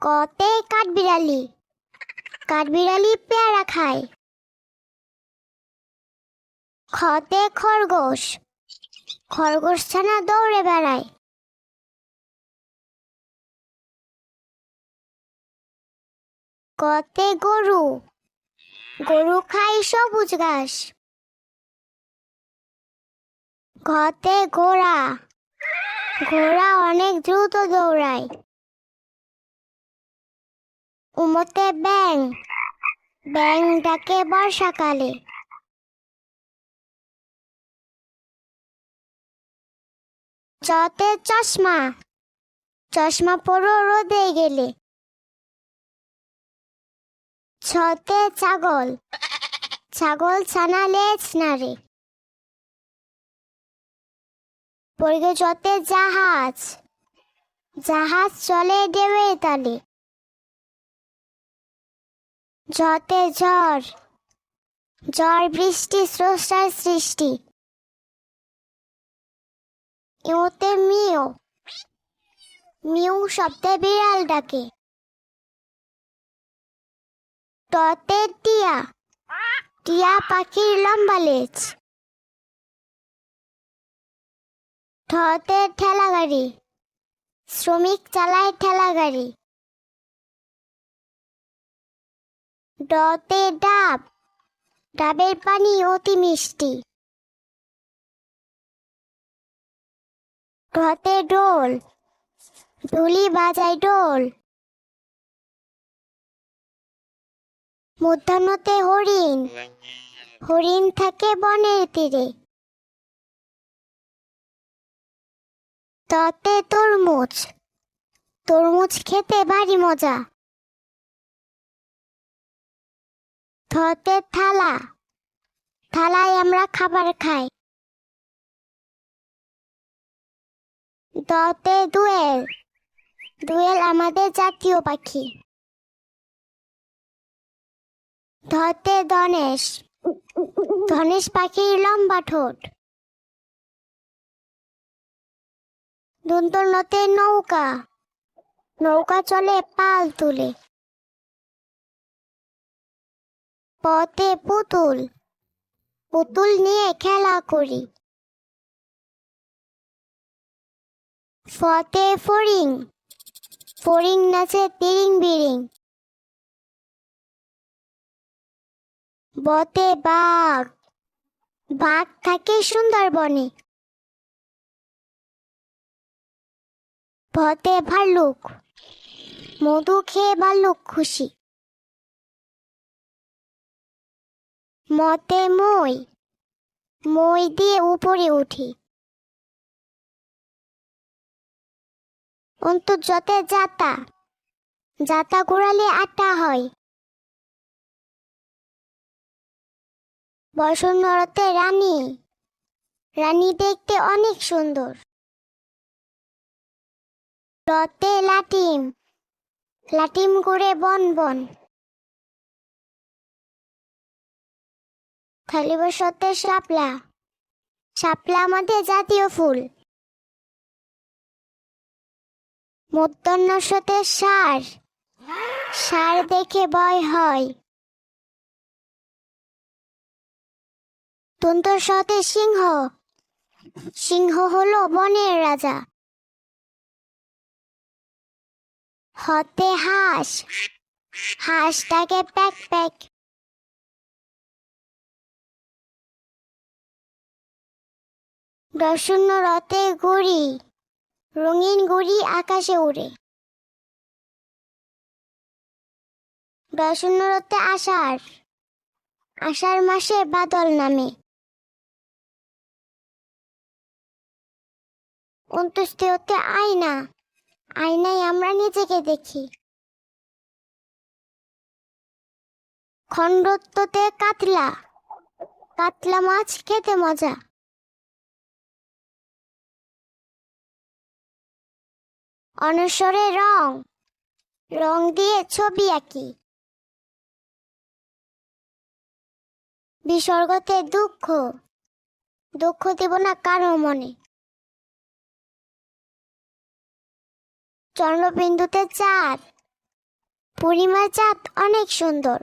কতে কাঠবিড়ালি। কাঠবিড়ালি পেয়ারা খায়। খতে খরগোশ। খরগোশ ছানা দৌড়ে বেড়ায়। কতে গরু। গরু খায় সবুজ ঘাস। ঘতে ঘোড়া। ঘোড়া অনেক দ্রুত দৌড়ায়। উমতে ব্যাং। ব্যাং ডাকে বর্ষাকালে চতে চশমা। চশমা পরো রোদে গেলে। ছতে ছাগল। ছাগল ছানা লেজ নাড়ে। পড়বে যতে জাহাজ। জাহাজ চলে দেবে তালে। যতে ঝড় ঝড় বৃষ্টি স্রষ্টার সৃষ্টি। ইউতে মিও মিউ শব্দে বিড়াল ডাকে। টতে টিয়া টিয়া পাখির লম্বা লেজ। ঠতে ঠেলা গাড়ি শ্রমিক চালায় ঠেলা গাড়ি ডতে ডাব, ডাবের পানি অতি মিষ্টি। ঢতে ডোল ঢুলি বাজায় ডোল মধ্যাহ্নতে হরিণ হরিণ থাকে বনের তীরে। ততে তরমুজ তরমুজ খেতে ভারী মজা। থতে থালা। থালায় আমরা খাবার খাই। দতে দুয়েল। দুয়েল আমাদের জাতীয় পাখি। ধতে ধনেশ। ধনেশ পাখির লম্বা ঠোঁট। দন্তনতে নৌকা। নৌকা চলে পাল তুলে। পথে পুতুল। পুতুল নিয়ে খেলা করি। ফতে ফড়িং। ফড়িং নাচে তিরিং বিরিং। বতে বাঘ। বাঘ থাকে সুন্দরবনে। ভতে ভাল্লুক। মধু খেয়ে ভাল্লুক খুশি। মতে মই মই দিয়ে উপরে উঠি। অন্তর্যতে যাতা যাতা ঘোরালে আটা হয়। বসন্তরতে রানী রানী দেখতে অনেক সুন্দর। রতে লাটিম লাটিম করে বন বন। থালি বসতে শাপলা। শাপলা আমাদের জাতীয় ফুল। মধ্যাহ্নসতে সার। সার দেখে ভয় হয়। তন্তর সতে সিংহ। সিংহ হলো বনের রাজা। হতে হাঁস। হাঁসটাকে প্যাক প্যাক। দর্শন্য রথে ঘুড়ি, রঙিন ঘুড়ি আকাশে উড়ে। দর্শন্য রথে আষাঢ় আষাঢ় মাসে বাদল নামে। অন্তুষ্টি হতে আয়না, আয়নায় আমরা নিজেকে দেখি। খণ্ডত্বতে কাতলা কাতলা মাছ খেতে মজা। অনস্বরে রং। রং দিয়ে ছবি আঁকি। বিসর্গতে দুঃখ। দুঃখ দেব না কারও মনে। চন্দ্রবিন্দুতে চাঁদ। পূর্ণিমার চাঁদ অনেক সুন্দর।